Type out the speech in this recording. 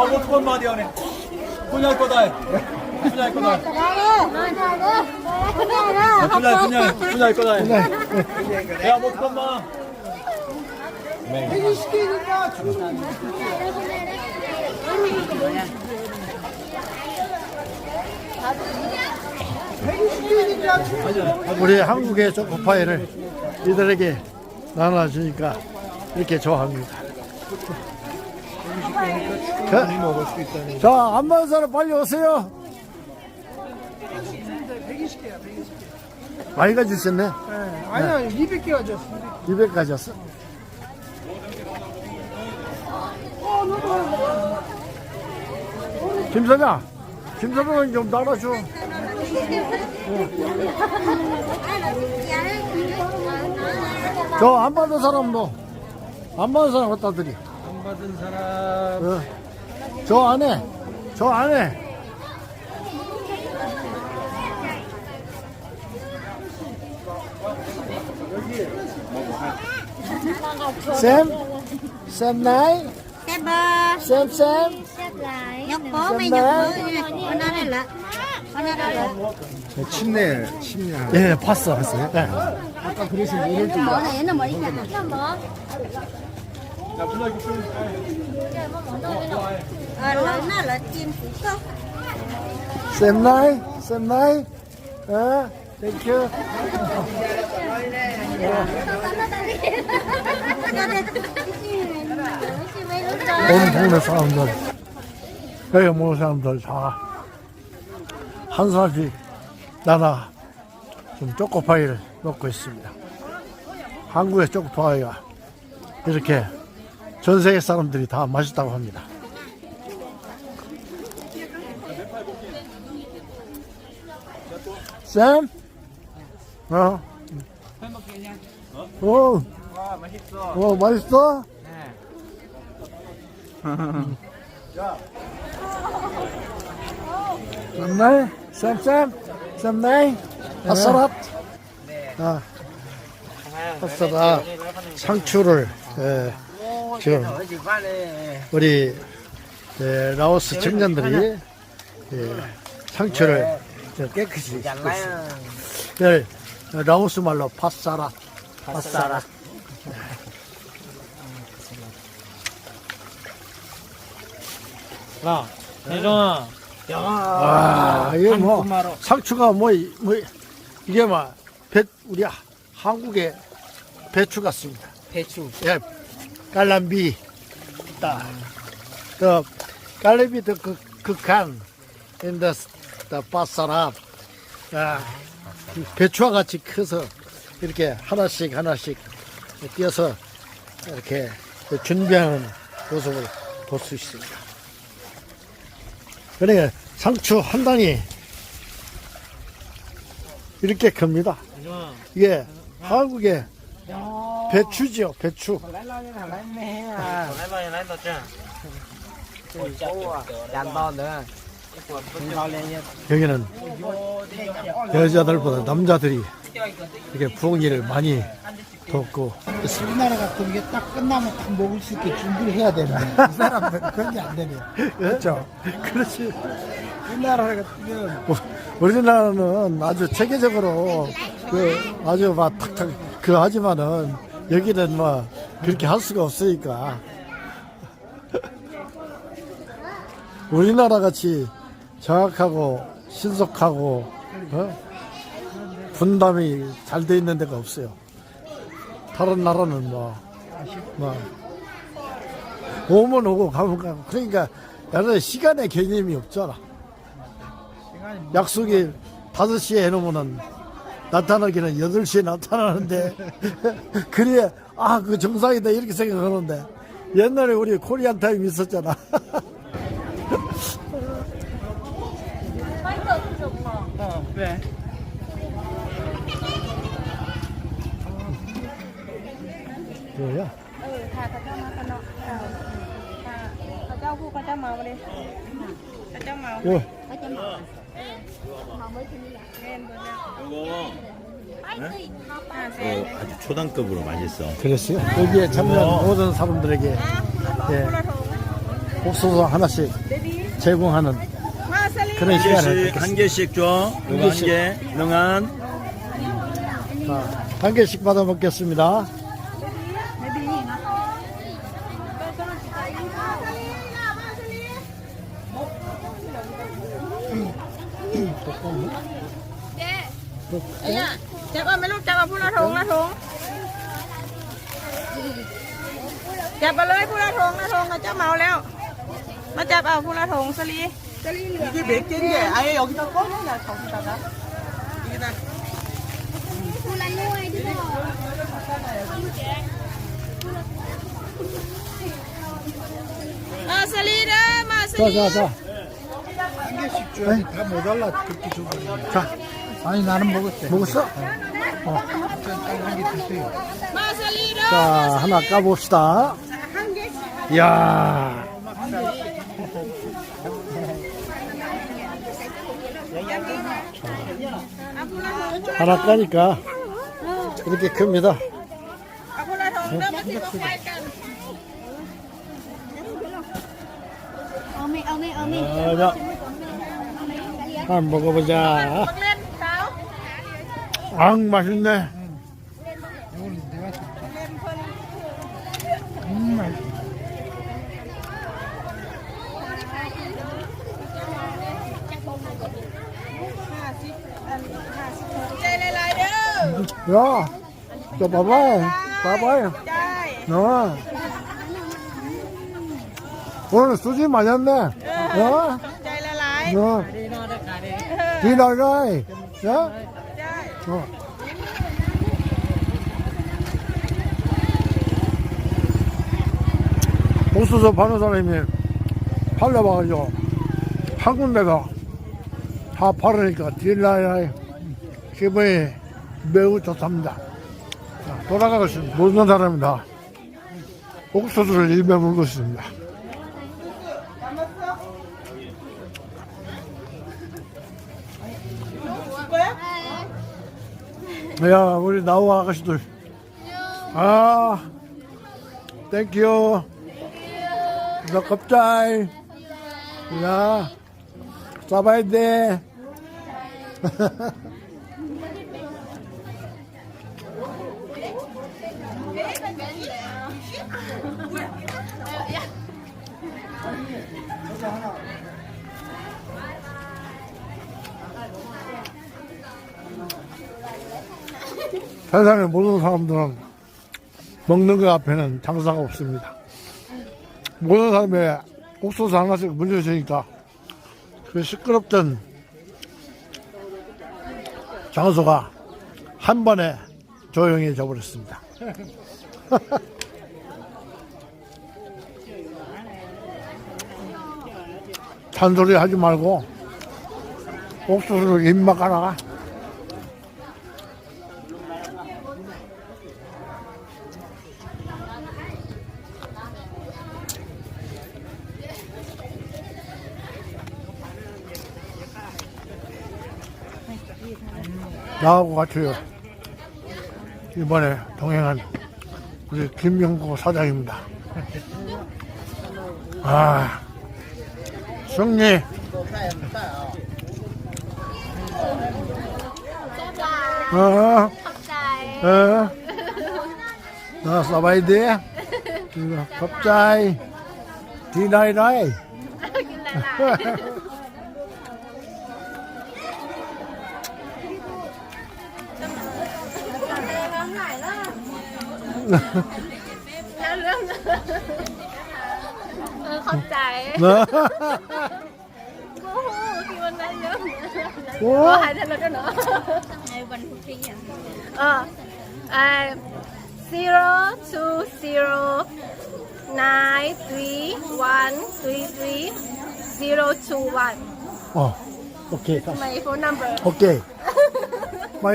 아, 못한 마디 하네. 분야 거다. 분야 거다. 분야 분야 분야할 거다. 해지시키니까 죽는 우리 한국의 초코파이를 이들에게 나눠주니까 이렇게 좋아합니다. 자, 자, 안 받은 사람 빨리 오세요. 많이 가지셨네. 아니야 200개 가졌어 200 가졌어. 김사장, 김사장은 좀 나눠줘. 저안 받은 사람도 안 받은 사람 갖다 드려. 안 받은 사람 어. 저 안에, 저 안에. 쌤, 쌤 나이, Xếp ba 쌤 쌤. Nhóc bố mấy nhóc bố Con nó đây là Con nó đây là 침내 침내 예, 봤어, 봤어요. 네. Bố này nó mới đi nhặt bố Ờ, lớn phú cốc 쌤 나이, 쌤 나이. 어, 땡큐. 온 동네 사람들, 여기 모는 사람들 다한 살씩 나나 좀 초코파이를 먹고 있습니다. 한국의 초코파이가 이렇게 전 세계 사람들이 다 맛있다고 합니다. 쌤? 어? 어? 어, 맛있어? 쌈나이? 쌈쌈? 쌈나이? 핫사랏? 아, 핫사랏 상추를 예, 지금 우리 예, 라오스 청년들이 예, 상추를 깨끗이 씻고 있습니다. 네, 라오스 말로 팥사랏 팥사랏 나 대정아. 와, 이게 뭐 한국말로. 상추가 뭐, 이- 뭐 이게 막 배, 우리 하- 한국의 배추 같습니다. 배추. 예, 깔람비 있다. 또 깔람비 더 극, 극한 인더 바사랍. 아, 이 배추와 같이 커서 이렇게 하나씩 하나씩 띄어서 이렇게 준비하는 모습을 볼 수 있습니다. 그러니까 상추 한 단이 이렇게 큽니다. 이게 한국의 배추죠, 배추. 여기는 여자들보다 남자들이 이렇게 부엌일을 많이 돕고 우리나라 같은 게 딱 끝나면 딱 먹을 수 있게 준비를 해야 되는 이 사람들 그런 게 안 되면 그렇죠. 그렇지. 우리나라 같으면 우리나라는 아주 체계적으로 그 아주 막 탁탁 그 하지만은 여기는 뭐 그렇게 할 수가 없으니까 우리나라 같이 정확하고 신속하고 어? 분담이 잘 돼 있는 데가 없어요. 다른 나라는 뭐, 뭐 오면 오고 가면 가고 그러니까 나는 시간의 개념이 없잖아. 약속이 5시에 해놓으면은 나타나기는 8시에 나타나는데 그래 아 그 정상이다 이렇게 생각하는데 옛날에 우리 코리안 타임 있었잖아 ờ về 뭐야 เออค่ะพระเจ้ามาพระเนาะค่ะค่ะพระเจ้าพูดพระเจ้ามาเลยพระเจ้ามา 요 เขาจะมามาเมื่อคืนนี้แหละ เล่นบนนั้น 이거 ห้าแส 어, 아주 초당급으로 맛있어. 그랬어요. 여기에 참여한 어. 모든 사람들에게 예, 옥수수 하나씩 제공하는 그런 시간을 한 개씩 줘. 한 이거 개씩. 개. 명한. 자, 한 개씩 받아 먹겠습니다. Dạ. จับเอาไม่รู้จับเอาพูละทงละทงจับไปเลยพูละทงละทงเจ้าเมาแล้ว มาจับเอาพูละทงสลีสลีเหลือ 이게 몇 개인데 아예 여기다 꺼내냐 저기다가 이게 다 เออสลีเด้อมาส 자, ลี 자, 자. 한 개씩 줘야지 다 모자라 그렇게 줘버리면 자, 아니 나는 먹었대 먹었어? 어. 자, 하나 까봅시다. 이야. 하나 까니까 이렇게 큽니다. 자, 자. 한번 먹어보자. 아, 맛있네. 야, 저 봐봐, 봐봐. 너 오늘 수지 많이 왔네. 어? 어? đi rồi rồi đó rồi. 옥수수 파는 사람이 팔려봐가지고 한 군데가 다 팔으니까 딜라의 기분이 매우 좋답니다. 돌아가고 싶은 모든 사람이 다 옥수수를 일매 물고 있습니다. 야, 우리 나우 아가씨들. 아, 땡큐. 너 껍질. 야, 싸봐야 돼. 세상의 모든 사람들은 먹는 것 앞에는 장사가 없습니다. 모든 사람의 옥수수 하나씩 물려주니까 그 시끄럽던 장소가 한 번에 조용해져 버렸습니다. 잔소리 하지 말고 옥수수를 입막 가라. 나하고 같이 이번에 동행한 우리 김명구 사장입니다. 아, 승리! 어, 어, 나 싸봐야 돼. 갑자기 디나이라이. แล้วเรื่องเออเข้าใจเนอะ กูคิดวันนั้นเยอะโอ้ ว่าหายทันแล้วก็เนาะ Ai quanh Phú Trí à? เออไอ zero two zero nine three one three three zero two one อ๋อโอเคครับ my phone number. โอเค ไม่